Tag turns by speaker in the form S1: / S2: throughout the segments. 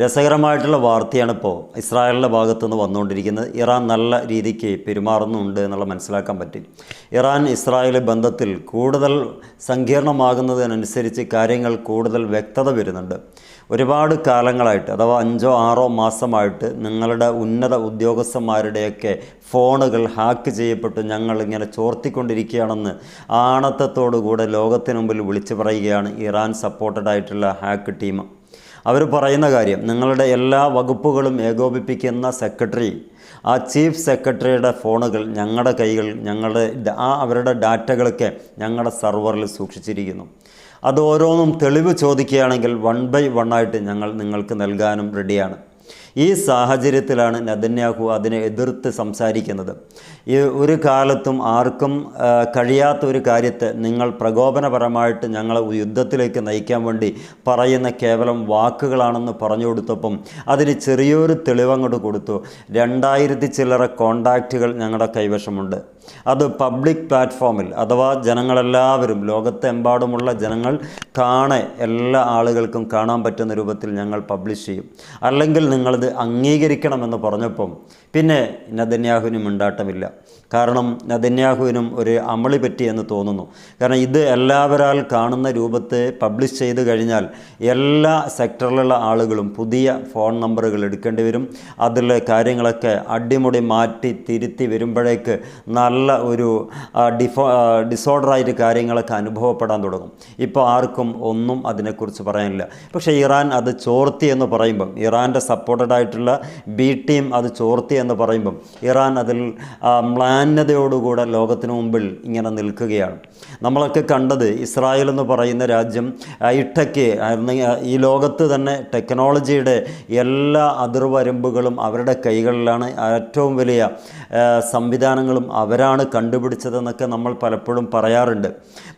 S1: രസകരമായിട്ടുള്ള വാർത്തയാണ് ഇപ്പോൾ ഇസ്രായേലിന്റെ ഭാഗത്തു നിന്ന് വന്നുകൊണ്ടിരിക്കുന്നത്. ഇറാൻ നല്ല രീതിക്ക് പെരുമാറുന്നുണ്ട് എന്നുള്ള മനസ്സിലാക്കാൻ പറ്റി. ഇറാൻ ഇസ്രായേൽ ബന്ധത്തിൽ കൂടുതൽ സങ്കീർണമാകുന്നതിനനുസരിച്ച് കാര്യങ്ങൾ കൂടുതൽ വ്യക്തത വരുന്നുണ്ട്. ഒരുപാട് കാലങ്ങളായിട്ട് അഥവാ അഞ്ചോ ആറോ മാസമായിട്ട് നിങ്ങളുടെ ഉന്നത ഉദ്യോഗസ്ഥന്മാരുടെയൊക്കെ ഫോണുകൾ ഹാക്ക് ചെയ്യപ്പെട്ട് ഞങ്ങൾ ഇങ്ങനെ ചോർത്തിക്കൊണ്ടിരിക്കുകയാണെന്ന് ആണത്തത്തോടുകൂടെ ലോകത്തിന് മുമ്പിൽ വിളിച്ചു പറയുകയാണ് ഇറാൻ സപ്പോർട്ടഡ് ആയിട്ടുള്ള ഹാക്ക് ടീം. അവർ പറയുന്ന കാര്യം നിങ്ങളുടെ എല്ലാ വകുപ്പുകളും ഏകോപിപ്പിക്കുന്ന സെക്രട്ടറി ആ ചീഫ് സെക്രട്ടറിയുടെ ഫോണുകൾ ഞങ്ങളുടെ കൈകൾ ഞങ്ങളുടെ ആ അവരുടെ ഡാറ്റകളൊക്കെ ഞങ്ങളുടെ സെർവറിൽ സൂക്ഷിച്ചിരിക്കുന്നു. അത് ഓരോന്നും തെളിവ് ചോദിക്കുകയാണെങ്കിൽ വൺ ബൈ വൺ ആയിട്ട് ഞങ്ങൾ നിങ്ങൾക്ക് നൽകാനും റെഡിയാണ്. ഈ സാഹചര്യത്തിലാണ് നദന്യാഹു അതിനെ എതിർത്ത് സംസാരിക്കുന്നത്. ഈ ഒരു കാലത്തും ആർക്കും കഴിയാത്ത ഒരു കാര്യത്തെ നിങ്ങൾ പ്രകോപനപരമായിട്ട് ഞങ്ങളെ യുദ്ധത്തിലേക്ക് നയിക്കാൻ വേണ്ടി പറയുന്ന കേവലം വാക്കുകളാണെന്ന് പറഞ്ഞു കൊടുത്തപ്പം അതിന് ചെറിയൊരു തെളിവങ്ങോട്ട് കൊടുത്തു. രണ്ടായിരത്തി ചില്ലറ കോണ്ടാക്റ്റുകൾ ഞങ്ങളുടെ കൈവശമുണ്ട്. അത് പബ്ലിക് പ്ലാറ്റ്ഫോമിൽ അഥവാ ജനങ്ങളെല്ലാവരും ലോകത്തെമ്പാടുമുള്ള ജനങ്ങൾ കാണെ എല്ലാ ആളുകൾക്കും കാണാൻ പറ്റുന്ന രൂപത്തിൽ ഞങ്ങൾ പബ്ലിഷ് ചെയ്യും. അല്ലെങ്കിൽ നിങ്ങളിത് അംഗീകരിക്കണമെന്ന് പറഞ്ഞപ്പം പിന്നെ നദന്യാഹുവിനും മിണ്ടാട്ടമില്ല. കാരണം നദന്യാഹുവിനും ഒരു അമളി പറ്റിയെന്ന് തോന്നുന്നു. കാരണം ഇത് എല്ലാവരാൽ കാണുന്ന രൂപത്തെ പബ്ലിഷ് ചെയ്ത് കഴിഞ്ഞാൽ എല്ലാ സെക്ടറിലുള്ള ആളുകളും പുതിയ ഫോൺ നമ്പറുകൾ എടുക്കേണ്ടി വരും. അതിലെ കാര്യങ്ങളൊക്കെ അടിമുടി മാറ്റി തിരുത്തി വരുമ്പോഴേക്ക് നല്ല ഒരു ഡിഫോ ഡിസോർഡറായിട്ട് കാര്യങ്ങളൊക്കെ അനുഭവപ്പെടാൻ തുടങ്ങും. ഇപ്പോൾ ആർക്കും ഒന്നും അതിനെക്കുറിച്ച് പറയാനില്ല. പക്ഷേ ഇറാൻ അത് ചോർത്തി എന്ന് പറയുമ്പം ഇറാന്റെ സപ്പോർട്ടഡ് ആയിട്ടുള്ള ബി ടീം അത് ചോർത്തി എന്ന് പറയുമ്പം ഇറാൻ അതിൽ മ്ലാന്യതയോടുകൂടെ ലോകത്തിന് മുമ്പിൽ ഇങ്ങനെ നിൽക്കുകയാണ്. നമ്മളൊക്കെ കണ്ടത് ഇസ്രായേൽ എന്ന് പറയുന്ന രാജ്യം ഹൈടെക് ഈ ലോകത്ത് തന്നെ ടെക്നോളജിയുടെ എല്ലാ അതിർവരമ്പുകളും അവരുടെ കൈകളിലാണ്. ഏറ്റവും വലിയ സംവിധാനങ്ങളും അവരാണ് കണ്ടുപിടിച്ചതെന്നൊക്കെ നമ്മൾ പലപ്പോഴും പറയാറുണ്ട്.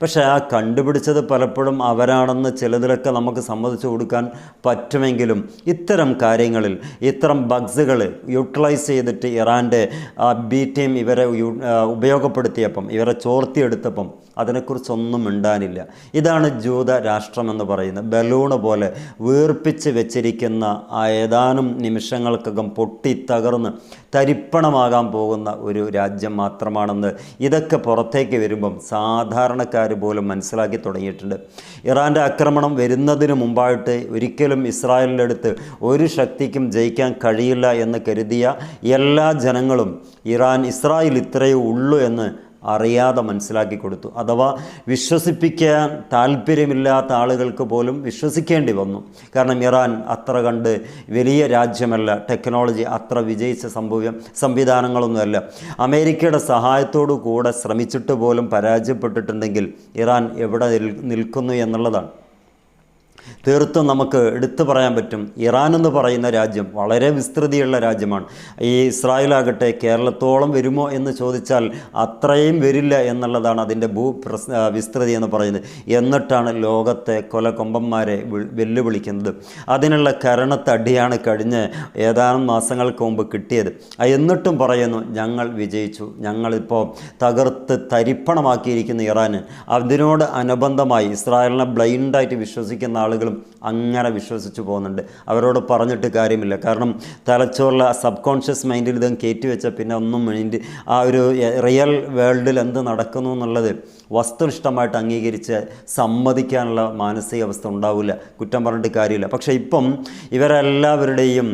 S1: പക്ഷേ ആ കണ്ടുപിടിച്ചത് പലപ്പോഴും അവരാണെന്ന് ചിലതിലൊക്കെ നമുക്ക് സമ്മതിച്ചു കൊടുക്കാൻ പറ്റുമെങ്കിലും ഇത്തരം കാര്യങ്ങളിൽ ഇത്തരം ബഗ്സുകൾ യൂട്ടിലൈസ് ചെയ്തിട്ട് ഇറാന്റെ ബി ടീം ഇവരെ ഉപയോഗപ്പെടുത്തിയപ്പം ഇവരെ ചോർത്തിയെടുത്തപ്പം അതിനെക്കുറിച്ചൊന്നും മിണ്ടാനില്ല. ഇതാണ് ജൂത രാഷ്ട്രം എന്ന് പറയുന്നത്. ബലൂണ് പോലെ വീർപ്പിച്ച് വെച്ചിരിക്കുന്ന ആ ഏതാനും നിമിഷങ്ങൾക്കകം പൊട്ടി തകർന്ന് തരിപ്പണമാകാൻ പോകുന്ന ഒരു രാജ്യം മാത്രമാണെന്ന് ഇതൊക്കെ പുറത്തേക്ക് വരുമ്പം സാധാരണക്കാർ പോലും മനസ്സിലാക്കി തുടങ്ങിയിട്ടുണ്ട്. ഇറാന്റെ ആക്രമണം വരുന്നതിന് മുമ്പായിട്ട് ഒരിക്കലും ഇസ്രായേലിന്റെ അടുത്ത് ഒരു ശക്തിക്കും ജയിക്കാൻ കഴിയില്ല എന്ന് കരുതിയ എല്ലാ ജനങ്ങളും ഇറാൻ ഇസ്രായേൽ ഇത്രയേ ഉള്ളൂ എന്ന് അറിയാതെ മനസ്സിലാക്കി കൊടുത്തു. അഥവാ വിശ്വസിപ്പിക്കാൻ താല്പര്യമില്ലാത്ത ആളുകൾക്ക് പോലും വിശ്വസിക്കേണ്ടി വന്നു. കാരണം ഇറാൻ അത്ര കണ്ട് വലിയ രാജ്യമല്ല. ടെക്നോളജി അത്ര വിജയിച്ച സംഭവം സംവിധാനങ്ങളൊന്നുമല്ല. അമേരിക്കയുടെ സഹായത്തോടു കൂടെ ശ്രമിച്ചിട്ട് പോലും പരാജയപ്പെട്ടിട്ടുണ്ടെങ്കിൽ ഇറാൻ എവിടെ നിൽക്കുന്നു എന്നുള്ളതാണ്. തീർത്തും നമുക്ക് എടുത്തു പറയാൻ പറ്റും. ഇറാൻ എന്ന് പറയുന്ന രാജ്യം വളരെ വിസ്തൃതിയുള്ള രാജ്യമാണ്. ഈ ഇസ്രായേലാകട്ടെ കേരളത്തോളം വരുമോ എന്ന് ചോദിച്ചാൽ അത്രയും വരില്ല എന്നുള്ളതാണ് അതിന്റെ ഭൂ വിസ്തൃതി എന്ന് പറയുന്നത്. എന്നിട്ടാണ് ലോകത്തെ കൊലകൊമ്പന്മാരെ വെല്ലുവിളിക്കുന്നത്. അതിനുള്ള കരണത്തടിയാണ് കഴിഞ്ഞ് ഏതാനും മാസങ്ങൾക്ക് മുമ്പ് കിട്ടിയത്. എന്നിട്ടും പറയുന്നു ഞങ്ങൾ വിജയിച്ചു. ഞങ്ങളിപ്പോൾ തകർത്ത് തരിപ്പണമാക്കിയിരിക്കുന്ന ഇറാന്. അതിനോട് അനുബന്ധമായി ഇസ്രായേലിനെ ബ്ലൈൻഡായിട്ട് വിശ്വസിക്കുന്ന ആളുകളും അങ്ങനെ വിശ്വസിച്ച് പോകുന്നുണ്ട്. അവരോട് പറഞ്ഞിട്ട് കാര്യമില്ല. കാരണം തലച്ചോറിലെ സബ് കോൺഷ്യസ് മൈൻഡിൽ ഇതും കയറ്റി വെച്ചാൽ പിന്നെ ഒന്നും മൈൻഡ് ആ ഒരു റിയൽ വേൾഡിൽ എന്ത് നടക്കുന്നു എന്നുള്ളത് വസ്തുനിഷ്ഠമായിട്ട് അംഗീകരിച്ച് സമ്മതിക്കാനുള്ള മാനസികാവസ്ഥ ഉണ്ടാവില്ല. കുറ്റം പറഞ്ഞിട്ട് കാര്യമില്ല. പക്ഷേ ഇപ്പം ഇവരെല്ലാവരുടെയും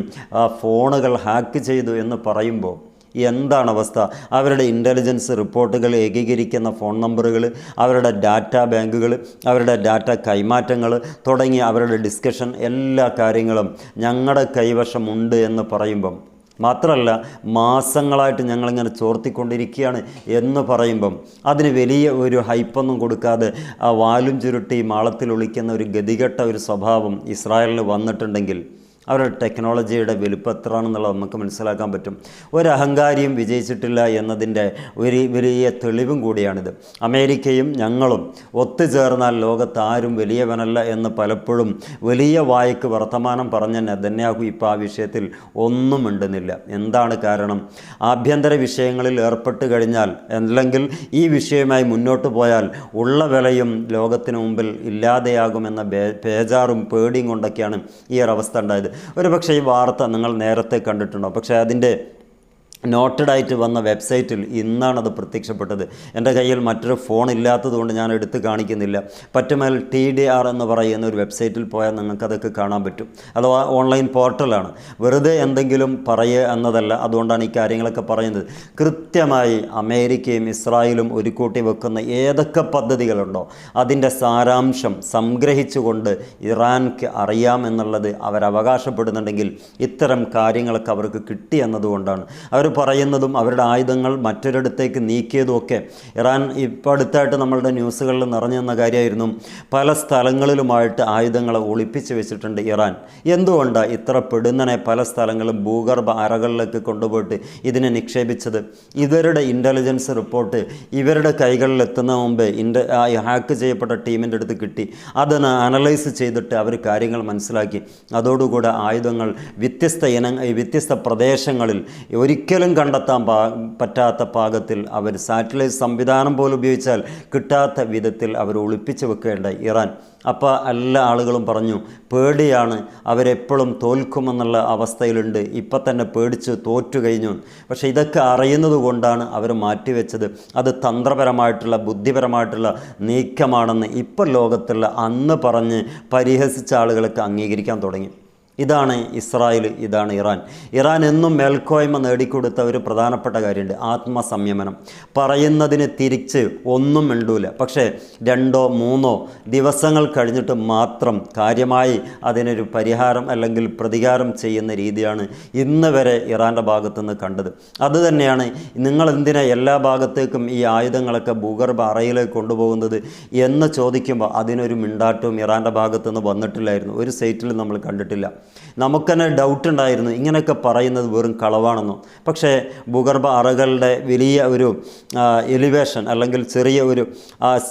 S1: ഫോണുകൾ ഹാക്ക് ചെയ്തു എന്ന് പറയുമ്പോൾ എന്താണ് അവസ്ഥ? അവരുടെ ഇന്റലിജൻസ് റിപ്പോർട്ടുകൾ ഏകീകരിക്കുന്ന ഫോൺ നമ്പറുകൾ അവരുടെ ഡാറ്റ ബാങ്കുകൾ അവരുടെ ഡാറ്റ കൈമാറ്റങ്ങൾ തുടങ്ങി അവരുടെ ഡിസ്കഷൻ എല്ലാ കാര്യങ്ങളും ഞങ്ങളുടെ കൈവശമുണ്ട് എന്ന് പറയുമ്പം മാത്രമല്ല മാസങ്ങളായിട്ട് ഞങ്ങളിങ്ങനെ ചോർത്തിക്കൊണ്ടിരിക്കുകയാണ് എന്ന് പറയുമ്പം അതിന് വലിയ ഒരു ഹൈപ്പൊന്നും കൊടുക്കാതെ ആ വാലും ചുരുട്ടി മാളത്തിൽ ഒളിക്കുന്ന ഒരു ഗതികെട്ട ഒരു സ്വഭാവം ഇസ്രായേലിന് വന്നിട്ടുണ്ടെങ്കിൽ അവരുടെ ടെക്നോളജിയുടെ വലുപ്പം എത്രയാണെന്നുള്ളത് നമുക്ക് മനസ്സിലാക്കാൻ പറ്റും. ഒരു വിജയിച്ചിട്ടില്ല എന്നതിന്റെ ഒരു വലിയ തെളിവും കൂടിയാണിത്. അമേരിക്കയും ഞങ്ങളും ഒത്തുചേർന്നാൽ ലോകത്ത് ആരും വലിയവനല്ല എന്ന് പലപ്പോഴും വലിയ വായ്ക്ക് വർത്തമാനം പറഞ്ഞ നെതന്യാഹു ഇപ്പോൾ ആ വിഷയത്തിൽ ഒന്നും മിണ്ടുന്നില്ല. എന്താണ് കാരണം? ആഭ്യന്തര വിഷയങ്ങളിൽ ഏർപ്പെട്ട് കഴിഞ്ഞാൽ അല്ലെങ്കിൽ ഈ വിഷയവുമായി മുന്നോട്ട് പോയാൽ ഉള്ള വിലയും ലോകത്തിന് മുമ്പിൽ ഇല്ലാതെയാകുമെന്ന ബേജാറും പേടിയും കൊണ്ടൊക്കെയാണ് ഈ ഒരവസ്ഥ ഉണ്ടായത്. ഒരുപക്ഷെ ഈ വാർത്ത നിങ്ങൾ നേരത്തെ കണ്ടിട്ടുണ്ടോ? പക്ഷേ അതിന്റെ നോട്ടഡ് ആയിട്ട് വന്ന വെബ്സൈറ്റിൽ ഇന്നാണ് അത് പ്രത്യക്ഷപ്പെട്ടത്. എന്റെ കയ്യിൽ മറ്റൊരു ഫോൺ ഇല്ലാത്തതുകൊണ്ട് ഞാൻ എടുത്ത് കാണിക്കുന്നില്ല. പറ്റുമേൽ ടി ഡി ആർ എന്ന് പറയുന്ന ഒരു വെബ്സൈറ്റിൽ പോയാൽ നിങ്ങൾക്കതൊക്കെ കാണാൻ പറ്റും. അഥവാ ഓൺലൈൻ പോർട്ടലാണ്. വെറുതെ എന്തെങ്കിലും പറയുക എന്നതല്ല അതുകൊണ്ടാണ് ഈ കാര്യങ്ങളൊക്കെ പറയുന്നത്. കൃത്യമായി അമേരിക്കയും ഇസ്രായേലും ഒരു കൂട്ടി വെക്കുന്ന ഏതൊക്കെ പദ്ധതികളുണ്ടോ അതിന്റെ സാരാംശം സംഗ്രഹിച്ചുകൊണ്ട് ഇറാൻക്ക് അറിയാമെന്നുള്ളത് അവർ അവകാശപ്പെടുന്നുണ്ടെങ്കിൽ ഇത്തരം കാര്യങ്ങളൊക്കെ അവർക്ക് കിട്ടി എന്നതുകൊണ്ടാണ്. അവർ പറയുന്നതും അവരുടെ ആയുധങ്ങൾ മറ്റൊരിടത്തേക്ക് നീക്കിയതും ഒക്കെ ഇറാൻ ഇപ്പോൾ അടുത്തായിട്ട് നമ്മളുടെ ന്യൂസുകളിൽ നിറഞ്ഞു നിന്ന കാര്യമായിരുന്നു. പല സ്ഥലങ്ങളിലുമായിട്ട് ആയുധങ്ങളെ ഒളിപ്പിച്ച് വെച്ചിട്ടുണ്ട് ഇറാൻ. എന്തുകൊണ്ടാണ് ഇത്ര പെടുന്നനെ പല സ്ഥലങ്ങളും ഭൂഗർഭ അറകളിലേക്ക് കൊണ്ടുപോയിട്ട് ഇതിനെ നിക്ഷേപിച്ചത്? ഇവരുടെ ഇന്റലിജൻസ് റിപ്പോർട്ട് ഇവരുടെ കൈകളിൽ എത്തുന്ന മുമ്പ് ഇന്റ ഹാക്ക് ചെയ്യപ്പെട്ട ടീമിന്റെ അടുത്ത് കിട്ടി. അതിനെ അനലൈസ് ചെയ്തിട്ട് അവർ കാര്യങ്ങൾ മനസ്സിലാക്കി. അതോടുകൂടെ ആയുധങ്ങൾ വ്യത്യസ്ത ഇന വ്യത്യസ്ത പ്രദേശങ്ങളിൽ ഒരിക്കലും കണ്ടെത്താൻ പാ പറ്റാത്ത പാകത്തിൽ അവർ സാറ്റലൈറ്റ് സംവിധാനം പോലും ഉപയോഗിച്ചാൽ കിട്ടാത്ത വിധത്തിൽ അവർ ഒളിപ്പിച്ച് വെക്കേണ്ട ഇറാൻ. അപ്പോൾ എല്ലാ ആളുകളും പറഞ്ഞു പേടിയാണ് അവരെപ്പോഴും തോൽക്കുമെന്നുള്ള അവസ്ഥയിലുണ്ട്. ഇപ്പം തന്നെ പേടിച്ച് തോറ്റു കഴിഞ്ഞു. പക്ഷേ ഇതൊക്കെ അറിയുന്നത് കൊണ്ടാണ് അവർ മാറ്റിവെച്ചത്. അത് തന്ത്രപരമായിട്ടുള്ള ബുദ്ധിപരമായിട്ടുള്ള നീക്കമാണെന്ന് ഇപ്പം ലോകത്തുള്ള അന്ന് പറഞ്ഞ് പരിഹസിച്ച ആളുകൾക്ക് അംഗീകരിക്കാൻ തുടങ്ങി. ഇതാണ് ഇസ്രായേൽ ഇതാണ് ഇറാൻ. ഇറാൻ എന്നും മേൽക്കോയ്മ നേടിക്കൊടുത്ത ഒരു പ്രധാനപ്പെട്ട കാര്യമുണ്ട് ആത്മസംയമനം. പറയുന്നതിന് തിരിച്ച് ഒന്നും മിണ്ടൂല. പക്ഷേ രണ്ടോ മൂന്നോ ദിവസങ്ങൾ കഴിഞ്ഞിട്ട് മാത്രം കാര്യമായി അതിനൊരു പരിഹാരം അല്ലെങ്കിൽ പ്രതികാരം ചെയ്യുന്ന രീതിയാണ് ഇന്ന് വരെ ഇറാന്റെ ഭാഗത്തുനിന്ന് കണ്ടത്. അതുതന്നെയാണ് നിങ്ങൾ എന്തിനാ എല്ലാ ഭാഗത്തേക്കും ഈ ആയുധങ്ങളൊക്കെ ഭൂഗർഭ അറയിലേക്ക് കൊണ്ടുപോകുന്നത് എന്ന് ചോദിക്കുമ്പോൾ അതിനൊരു മിണ്ടാട്ടവും ഇറാന്റെ ഭാഗത്തുനിന്ന് വന്നിട്ടില്ലായിരുന്നു. ഒരു സൈറ്റിലും നമ്മൾ കണ്ടിട്ടില്ല. നമുക്ക് തന്നെ ഡൗട്ട് ഉണ്ടായിരുന്നു. ഇങ്ങനെയൊക്കെ പറയുന്നത് വെറും കളവാണെന്നും. പക്ഷേ ഭൂഗർഭ അറകളുടെ വലിയ ഒരു എലിവേഷൻ അല്ലെങ്കിൽ ചെറിയ ഒരു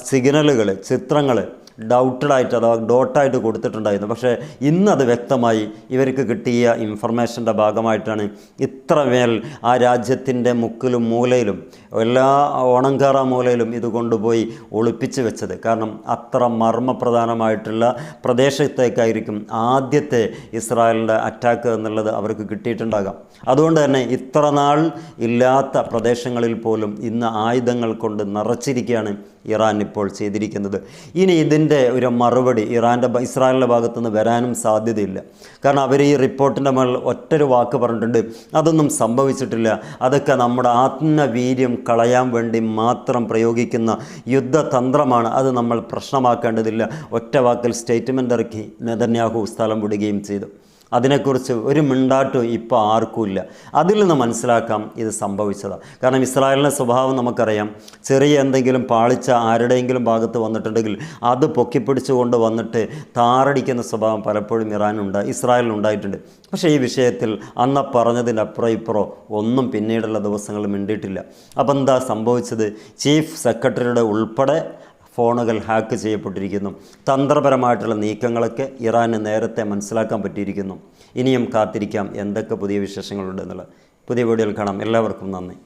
S1: സിഗ്നലുകൾ ചിത്രങ്ങൾ ഡൗട്ടഡായിട്ട് അഥവാ ഡോട്ടായിട്ട് കൊടുത്തിട്ടുണ്ടായിരുന്നു. പക്ഷേ ഇന്നത് വ്യക്തമായി ഇവർക്ക് കിട്ടിയ ഇൻഫർമേഷന്റെ ഭാഗമായിട്ടാണ് ഇത്രമേൽ ആ രാജ്യത്തിന്റെ മുക്കിലും മൂലയിലും എല്ലാ ഓണങ്കാറ മൂലയിലും ഇത് കൊണ്ടുപോയി ഒളിപ്പിച്ച് വെച്ചത്. കാരണം അത്ര മർമ്മപ്രധാനമായിട്ടുള്ള പ്രദേശത്തേക്കായിരിക്കും ആദ്യത്തെ ഇസ്രായേലിന്റെ അറ്റാക്ക് എന്നുള്ളത് അവർക്ക് കിട്ടിയിട്ടുണ്ടാകാം. അതുകൊണ്ട് തന്നെ ഇത്ര നാൾ ഇല്ലാത്ത പ്രദേശങ്ങളിൽ പോലും ഇന്ന് ആയുധങ്ങൾ കൊണ്ട് നിറച്ചിരിക്കുകയാണ് ഇറാൻ ഇപ്പോൾ ചെയ്തിരിക്കുന്നത്. ഇനി ഇതിന്റെ ഒരു മറുപടി ഇറാന്റെ ഇസ്രായേലിന്റെ ഭാഗത്തുനിന്ന് വരാനും സാധ്യതയില്ല. കാരണം അവർ ഈ റിപ്പോർട്ടിന്റെ മുകളിൽ ഒറ്റൊരു വാക്ക് പറഞ്ഞിട്ടുണ്ട്. അതൊന്നും സംഭവിച്ചിട്ടില്ല. അതൊക്കെ നമ്മുടെ ആത്മവീര്യം കളയാൻ വേണ്ടി മാത്രം പ്രയോഗിക്കുന്ന യുദ്ധതന്ത്രമാണ്. അത് നമ്മൾ പ്രശ്നമാക്കേണ്ടതില്ല. ഒറ്റ വാക്കിൽ സ്റ്റേറ്റ്മെന്റ് ഇറക്കി നെതന്യാഹു സ്ഥലം വിടുകയും ചെയ്തു. അതിനെക്കുറിച്ച് ഒരു മിണ്ടാട്ടും ഇപ്പോൾ ആർക്കുമില്ല. അതിൽ നിന്ന് മനസ്സിലാക്കാം ഇത് സംഭവിച്ചതാണ്. കാരണം ഇസ്രായേലിന്റെ സ്വഭാവം നമുക്കറിയാം. ചെറിയ എന്തെങ്കിലും പാളിച്ച ആരുടെയെങ്കിലും ഭാഗത്ത് വന്നിട്ടുണ്ടെങ്കിൽ അത് പൊക്കിപ്പിടിച്ചുകൊണ്ട് വന്നിട്ട് താറടിക്കുന്ന സ്വഭാവം പലപ്പോഴും ഇറാനുണ്ട് ഇസ്രായേലിനുണ്ടായിട്ടുണ്ട് പക്ഷേ ഈ വിഷയത്തിൽ അന്ന് പറഞ്ഞതിന്റെ അപ്പുറം ഇപ്പുറം ഒന്നും പിന്നീടുള്ള ദിവസങ്ങളിൽ മിണ്ടിയിട്ടില്ല. അപ്പം എന്താ സംഭവിച്ചത്? ചീഫ് സെക്രട്ടറിയുടെ ഉൾപ്പെടെ ഫോണുകൾ ഹാക്ക് ചെയ്യപ്പെട്ടിരിക്കുന്നു. തന്ത്രപരമായിട്ടുള്ള നീക്കങ്ങളൊക്കെ ഇറാന് നേരത്തെ മനസ്സിലാക്കാൻ പറ്റിയിരിക്കുന്നു. ഇനിയും കാത്തിരിക്കാം. എന്തൊക്കെ പുതിയ വിശേഷങ്ങളുണ്ടെന്നുള്ളത് പുതിയ വീഡിയോയിൽ കാണാം. എല്ലാവർക്കും നന്ദി.